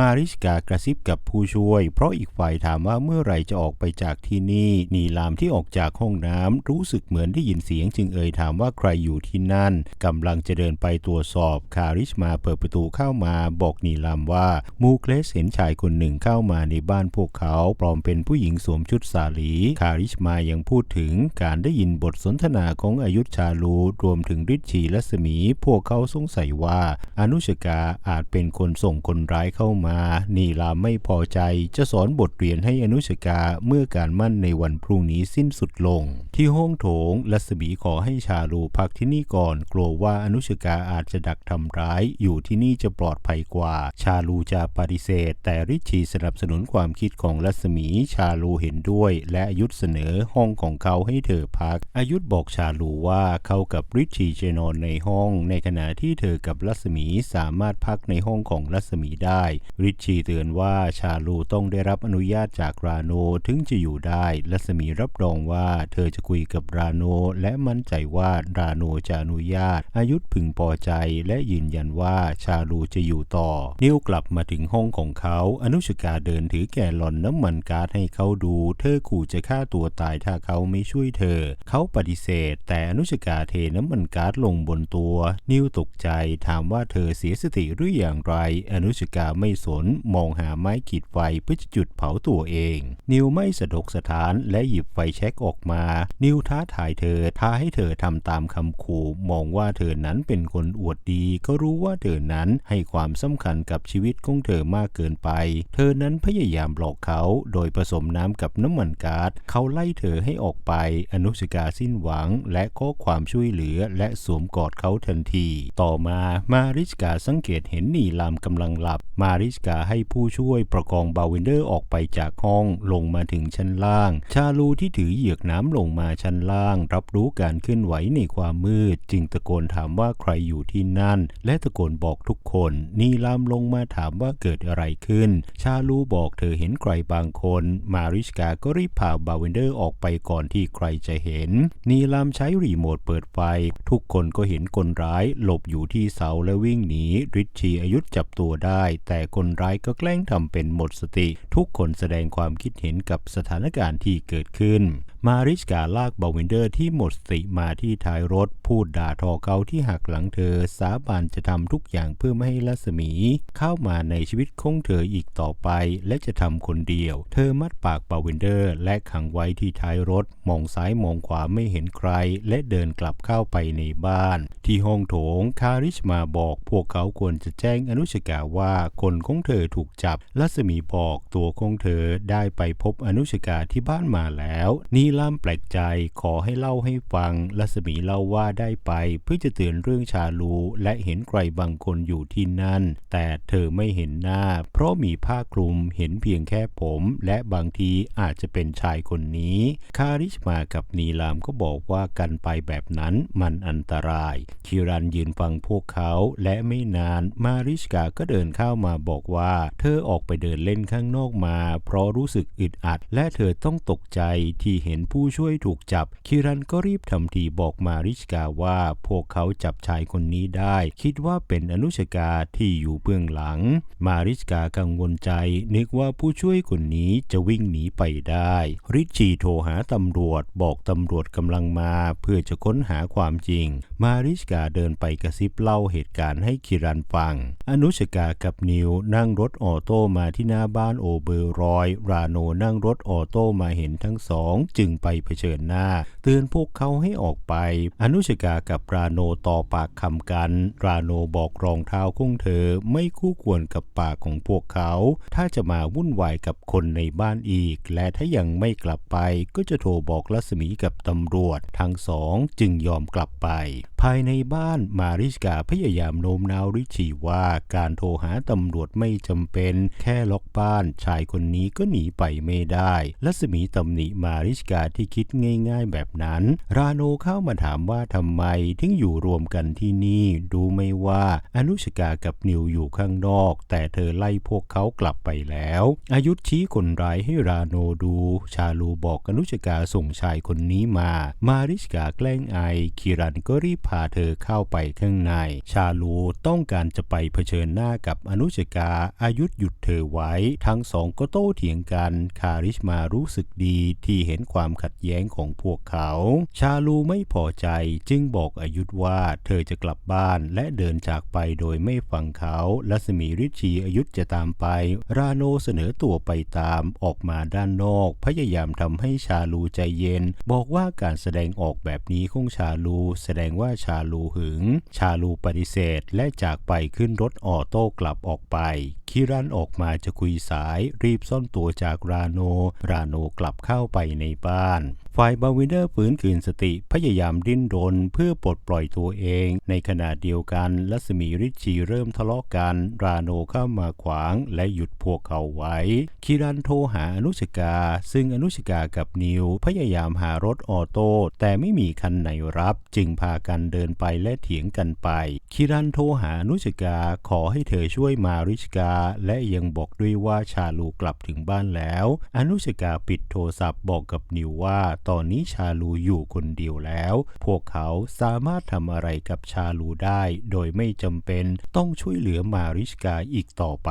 มาริชกากระซิบกับผู้ช่วย เพราะอีกฝ่ายถามว่าเมื่อไหร่จะออกไปจากที่นี่นีลามที่ออกจากห้องน้ำรู้สึกเหมือนได้ยินเสียงจึงเอ่ยถามว่าใครอยู่ที่นั่นกำลังจะเดินไปตรวจสอบคาริชมาเปิดประตูเข้ามา บอกนีลามว่ามูเคลสเห็นชายคนหนึ่งเข้ามาในบ้านพวกเขาปลอมเป็นผู้หญิงสวมชุดสาลีคาริชมายังพูดถึงการได้ยินบทสนทนาของอายุชาลูรวมถึงริชชีและสมี พวกเขาสงสัยว่าอนุชกาอาจเป็นคนส่งคนร้ายเข้ามานีลามไม่พอใจจะสอนบทเรียนให้อนุชกาเมื่อการมั่นในวันพรุ่งนี้สิ้นสุดลง ที่ห้องโถงรัศมีขอให้ชาลูพักที่นี่ก่อน กลัวว่าอนุชกาอาจจะดักทำร้าย อยู่ที่นี่จะปลอดภัยกว่า ชาลูจะปฏิเสธ แต่ริชีสนับสนุนความคิดของรัศมีชาลูเห็นด้วย และอายุธเสนอห้องของเขาให้เธอพัก อายุธบอกชาลูว่าเขากับริชีจะนอนในห้อง ในขณะที่เธอกับรัศมีสามารถพักในห้องของรัศมีได้ริชชีเตือนว่าชาลูต้องได้รับอนุญาตจากราโนถึงจะอยู่ได้รัศมีรับรองว่าเธอจะคุยกับราโนและมั่นใจว่าราโนจะอนุญาต อายุพึงพอใจและยืนยันว่าชาลูจะอยู่ต่อ นิวกลับมาถึงห้องของเขา อนุชกาเดินถือแกลลอนน้ำมันก๊าซให้เขาดู เธอขู่จะฆ่าตัวตายถ้าเขาไม่ช่วยเธอ เขาปฏิเสธ แต่อนุชกาเทน้ำมันก๊าซลงบนตัว นิวตกใจถามว่าเธอเสียสติหรืออย่างไร อนุชกาไม่สน มองหาไม้ขีดไฟเพื่อจะจุดเผาตัวเอง นิวไม่สะดกสถานและหยิบไฟแช็กออกมา นิวท้าทายเธอท้าให้เธอทำตามคำขู่มองว่าเธอนั้นเป็นคนอวดดี ก็รู้ว่าเธอนั้นให้ความสำคัญกับชีวิตของเธอมากเกินไป เธอนั้นพยายามหลอกเขาโดยผสมน้ำกับน้ำมันก๊าซเขาไล่เธอให้ออกไป อนุชกาสิ้นหวัง และขอความช่วยเหลือและสวมกอดเขาทันที ต่อมามาริชกาสังเกตเห็นนีลามกำลังหลับ มาริชกาให้ผู้ช่วยประกองบาวินเดอร์ออกไปจากห้องลงมาถึงชั้นล่าง ชาลูที่ถือเหยือกน้ำลงมาชั้นล่าง รับรู้การเคลื่อนไหวในความมืด จึงตะโกนถามว่าใครอยู่ที่นั่น และตะโกนบอกทุกคนนีลามลงมาถามว่าเกิดอะไรขึ้น ชาลูบอกเธอเห็นใครบางคน มาริชกาก็รีบพาบาวินเดอร์ออกไปก่อนที่ใครจะเห็น นีลามใช้รีโมทเปิดไฟ ทุกคนก็เห็นคนร้ายหลบอยู่ที่เสาและวิ่งหนีริชชีอายุจับตัวได้ แต่คนร้ายก็แกล้งทำเป็นหมดสติ ทุกคนแสดงความคิดเห็นกับสถานการณ์ที่เกิดขึ้น มาริชกาลากบาวินเดอร์ที่หมดสติมาที่ท้ายรถ พูดด่าทอเขาที่หักหลังเธอ สาบานจะทำทุกอย่างเพื่อไม่ให้รัศมี เข้ามาในชีวิตของเธออีกต่อไป และจะทำคนเดียว เธอมัดปากบาวินเดอร์ และขังไว้ที่ท้ายรถ มองซ้ายมองขวาไม่เห็นใคร และเดินกลับเข้าไปในบ้าน ที่ห้องโถงคาริชมาบอกพวกเขาควรจะแจ้งอนุชกาว่าคนของเธอถูกจับรัศมีบอกตัวของเธอได้ไปพบอนุชกาที่บ้านมาแล้ว นีลามแปลกใจขอให้เล่าให้ฟังรัศมีเล่าว่าได้ไป เพื่อจะเตือนเรื่องชาลูและเห็นใครบางคนอยู่ที่นั่น แต่เธอไม่เห็นหน้า เพราะมีผ้าคลุมเห็นเพียงแค่ผม และบางทีอาจจะเป็นชายคนนี้ คาริชมากับนีลามก็บอกว่ากันไปแบบนั้นมันอันตราย คิรันยืนฟังพวกเขาและไม่นานมาริชกาก็เดินเข้ามาบอกว่า เธอออกไปเดินเล่นข้างนอกมา เพราะรู้สึกอึดอัด และเธอต้องตกใจที่เห็นผู้ช่วยถูกจับ คิรันก็รีบทำทีบอกมาริชกาว่าพวกเขาจับชายคนนี้ได้ คิดว่าเป็นอนุชกาที่อยู่เบื้องหลัง มาริชกากังวลใจ นึกว่าผู้ช่วยคนนี้จะวิ่งหนีไปได้ ริชชีโทรหาตำรวจบอกตำรวจกำลังมา เพื่อจะค้นหาความจริง มาริชกาเดินไปกระซิบเล่าเหตุการณ์ให้คิรันฟัง อนุชกากับนิวนั่งรถออโต้มาที่หน้าบ้านโอเบอร์รอย ราโนนั่งรถออโต้มาเห็นทั้งสอง จึงไปเผชิญหน้า เตือนพวกเขาให้ออกไป อนุชกากับราโนต่อปากคำกัน ราโนบอกรองเท้าของเธอไม่คู่ควรกับปากของพวกเขา ถ้าจะมาวุ่นวายกับคนในบ้านอีก และถ้ายังไม่กลับไปก็จะโทรบอกรัศมีกับตำรวจ ทั้งสองจึงยอมกลับไป ภายในบ้านมาริชกาพยายามโน้มน้าวริชีว่าการโทรหาตำรวจไม่จำเป็น แค่ล็อกบ้าน ชายคนนี้ก็หนีไปไม่ได้รัศมีตำหนิมาริชกาที่คิดง่าย ๆ แบบนั้น ราโนเข้ามาถามว่าทำไมถึงอยู่รวมกันที่นี่ ดูไม่ว่าอนุชกากับนิวอยู่ข้างนอก แต่เธอไล่พวกเขากลับไปแล้ว อายุชี้คนร้ายให้ราโนดู ชาลูบอกอนุชกาส่งชายคนนี้มา มาริชกาแกล้งไอ คิรันก็รีบพาเธอเข้าไปข้างใน ชาลูต้องการจะไปเผชิญหน้ากับอนุชกาอายุธหยุดเธอไว้ ทั้งสองก็โต้เถียงกัน คาริชมารู้สึกดีที่เห็นความขัดแย้งของพวกเขา ชาลูไม่พอใจจึงบอกอายุธว่าเธอจะกลับบ้านและเดินจากไปโดยไม่ฟังเขาลัสมีริชีอายุธจะตามไป ราโนเสนอตัวไปตามออกมาด้านนอก พยายามทำให้ชาลูใจเย็น บอกว่าการแสดงออกแบบนี้ของชาลู แสดงว่าชาลูหึง ชาลูปฏิเสธและจากไปขึ้นรถออโต้กลับออกไปคิรันออกมาจะคุยสายรีบซ่อนตัวจากราโน ราโนกลับเข้าไปในบ้าน ฝ่ายบาวินเดอร์ฟื้นคืนสติพยายามดิ้นรนเพื่อปลดปล่อยตัวเอง ในขณะเดียวกันลัสมีริชชีเริ่มทะเลาะกัน ราโนเข้ามาขวางและหยุดพวกเขาไว้ คิรันโทรหาอนุชกา ซึ่งอนุชกากับนิวพยายามหารถออโต้แต่ไม่มีคันไหนรับ จึงพากันเดินไปและเถียงกันไป คิรันโทรหาอนุชกาขอให้เธอช่วยมาริชกา และยังบอกด้วยว่าชาลูกลับถึงบ้านแล้ว อนุชกาปิดโทรศัพท์บอกกับนิวว่าตอนนี้ชาลูอยู่คนเดียวแล้ว พวกเขาสามารถทำอะไรกับชาลูได้ โดยไม่จำเป็นต้องช่วยเหลือมาริชกาอีกต่อไป